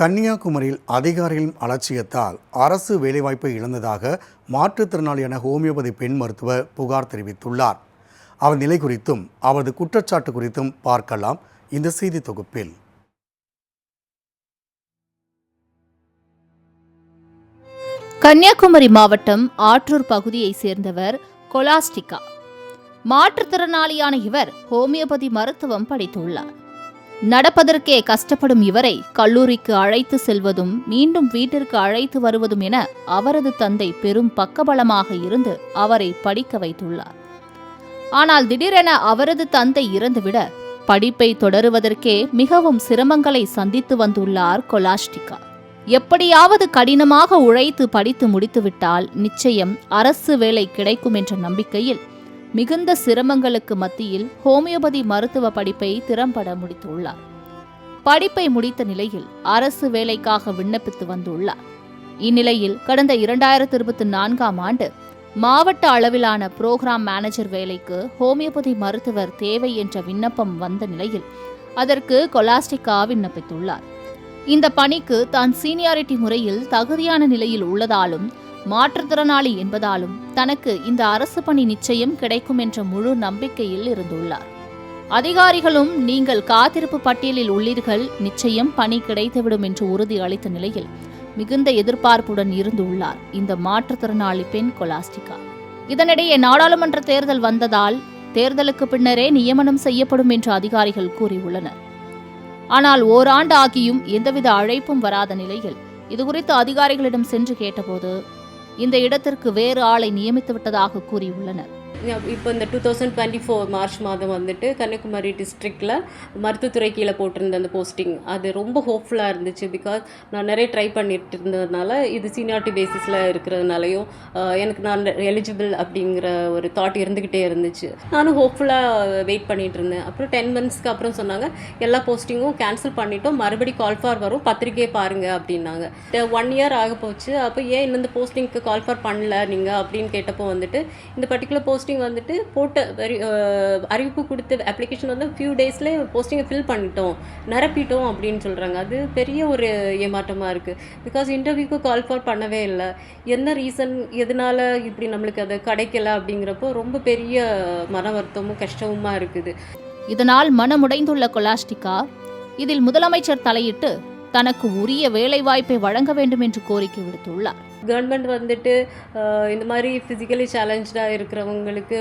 கன்னியாகுமரியில் அதிகாரிகளின் அலட்சியத்தால் அரசு வேலைவாய்ப்பை இழந்ததாக மாற்றுத்திறனாளியான ஹோமியோபதி பெண் மருத்துவர் புகார் தெரிவித்துள்ளார். அவர் நிலை குறித்தும் அவரது குற்றச்சாட்டு குறித்தும் பார்க்கலாம் இந்த செய்தி தொகுப்பில். கன்னியாகுமரி மாவட்டம் ஆற்றூர் பகுதியைச் சேர்ந்தவர் கொலாஸ்டிகா. மாற்றுத்திறனாளியான இவர் ஹோமியோபதி மருத்துவம் படித்துள்ளார். நடப்பதற்கே கஷ்டப்படும் இவரை கல்லூரிக்கு அழைத்து செல்வதும் மீண்டும் வீட்டிற்கு அழைத்து வருவதும் என அவரது தந்தை பெரும் பக்கபலமாக இருந்து அவரை படிக்க வைத்துள்ளார். ஆனால் திடீரென அவரது தந்தை இறந்துவிட படிப்பை தொடருவதற்கே மிகவும் சிரமங்களை சந்தித்து வந்துள்ளார் கொலாஸ்டிகா எப்படியாவது கடினமாக உழைத்து படித்து முடித்துவிட்டால் நிச்சயம் அரசு வேலை கிடைக்கும் என்ற நம்பிக்கையில் மிகுந்த சிரமங்களுக்கு மத்தியில் ஹோமியோபதி மருத்துவ படிப்பை திறம்பட முடித்துள்ளார். படிப்பை முடித்த நிலையில் அரசு வேலைக்காக விண்ணப்பித்து வந்துள்ளார். இந்நிலையில் கடந்த இரண்டாயிரத்தி இருபத்தி நான்காம் ஆண்டு மாவட்ட அளவிலான புரோகிராம் மேனேஜர் வேலைக்கு ஹோமியோபதி மருத்துவர் தேவை என்ற விண்ணப்பம் வந்த நிலையில் அதற்கு கொலாஸ்டிகா விண்ணப்பித்துள்ளார். இந்த பணிக்கு தான் சீனியாரிட்டி முறையில் தகுதியான நிலையில் உள்ளதாலும் மாற்றுத்திறனாளி என்பதாலும் தனக்கு இந்த அரசு பணி நிச்சயம் கிடைக்கும் என்ற முழு நம்பிக்கையில் இருந்துள்ளார். அதிகாரிகளும் நீங்கள் காத்திருப்பு பட்டியலில் உள்ளீர்கள் நிச்சயம் பணி கிடைத்துவிடும் என்று உறுதி அளித்த நிலையில் மிகுந்த எதிர்பார்ப்புடன் இருந்துள்ளார் இந்த மாற்றுத்திறனாளி பெண் கொலாஸ்டிகா. இதனிடையே நாடாளுமன்ற தேர்தல் வந்ததால் தேர்தலுக்கு பின்னரே நியமனம் செய்யப்படும் என்று அதிகாரிகள் கூறியுள்ளனர். ஆனால் ஓராண்டு ஆகியும் எந்தவித அழைப்பும் வராத நிலையில் இதுகுறித்து அதிகாரிகளிடம் சென்று கேட்டபோது இந்த இடத்திற்கு வேறு ஆளை நியமித்து விட்டதாக கூறியுள்ளனர். இப்போ இந்த two thousand twenty four March மாதம் வந்துட்டு கன்னியாகுமரி டிஸ்ட்ரிக்டில் மருத்துவத்துறை கீழே போட்டிருந்த அந்த போஸ்டிங் அது ரொம்ப ஹோப்ஃபுல்லாக இருந்துச்சு பிகாஸ் நான் நிறைய ட்ரை பண்ணிட்டு இருந்ததுனால இது சீனியாரிட்டி பேசிஸில் இருக்கிறதுனாலையும் எனக்கு நான் எலிஜிபிள் அப்படிங்கிற ஒரு தாட் இருந்துக்கிட்டே இருந்துச்சு. நானும் ஹோப்ஃபுல்லாக வெயிட் பண்ணிகிட்டு இருந்தேன். அப்புறம் டென் மந்த்ஸ்க்கு அப்புறம் சொன்னாங்க எல்லா போஸ்டிங்கும் கேன்சல் பண்ணிட்டோம். மறுபடி கால் ஃபார் வரும். பத்திரிக்கையை பாருங்கள் அப்படின்னாங்க. ஒன் இயர் ஆக போச்சு. அப்போ ஏன் இந்த போஸ்டிங்க்கு கால் ஃபார் பண்ணல நீங்கள் அப்படின்னு கேட்டப்போ வந்துட்டு இந்த பர்டிகுலர் போஸ்டிங் வந்துட்டு போட்ட வெரி அறிவிப்பு கொடுத்த அப்ளிகேஷன் வந்து ஃபியூ டேஸ்லேயே போஸ்டிங்கை ஃபில் பண்ணிட்டோம் நிரப்பிட்டோம் அப்படின்னு சொல்கிறாங்க அது பெரிய ஒரு ஏமாற்றமாக இருக்குது பிகாஸ் இன்டர்வியூக்கு கால் ஃபார் பண்ணவே இல்லை. என்ன ரீசன் எதனால் இப்படி நம்மளுக்கு அது கிடைக்கல அப்படிங்கிறப்போ ரொம்ப பெரிய மன வருத்தமும் கஷ்டமுமா இருக்குது. இதனால் மனமுடைந்துள்ள கொலாஸ்டிகா இதில் முதலமைச்சர் தலையிட்டு தனக்கு உரிய வேலைவாய்ப்பை வழங்க வேண்டும் என்று கோரிக்கை விடுத்துள்ளார். கவர்மெண்ட் வந்துட்டு இந்த மாதிரி ஃபிசிக்கலி சேலஞ்சாக இருக்கிறவங்களுக்கு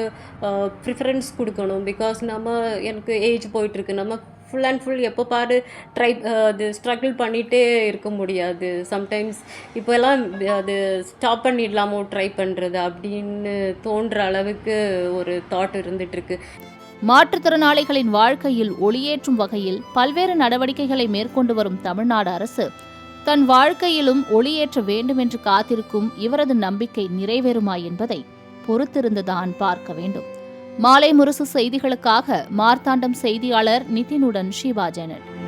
ப்ரிஃபரன்ஸ் கொடுக்கணும். பிகாஸ் நம்ம எனக்கு ஏஜ் போயிட்டுருக்கு. நம்ம ஃபுல் அண்ட் ஃபுல் எப்போ பாரு ட்ரை அது ஸ்ட்ரகிள் பண்ணிகிட்டே இருக்க முடியாது. சம்டைம்ஸ் இப்போல்லாம் அது ஸ்டாப் பண்ணிடலாமோ ட்ரை பண்ணுறது அப்படின்னு தோன்ற அளவுக்கு ஒரு தாட் இருந்துகிட்ருக்கு மாற்றுத்திறனாளிகளின் வாழ்க்கையில் ஒளியேற்றும் வகையில் பல்வேறு நடவடிக்கைகளை மேற்கொண்டு வரும் தமிழ்நாடு அரசு தன் வாழ்க்கையிலும் ஒளியேற்ற வேண்டும் என்று காத்திருக்கும் இவரது நம்பிக்கை நிறைவேறுமா என்பதை பொறுத்திருந்துதான் பார்க்க வேண்டும். மாலை முரசு செய்திகளுக்காக மார்த்தாண்டம் செய்தியாளர் நிதினுடன் ஷிவா ஜெனட்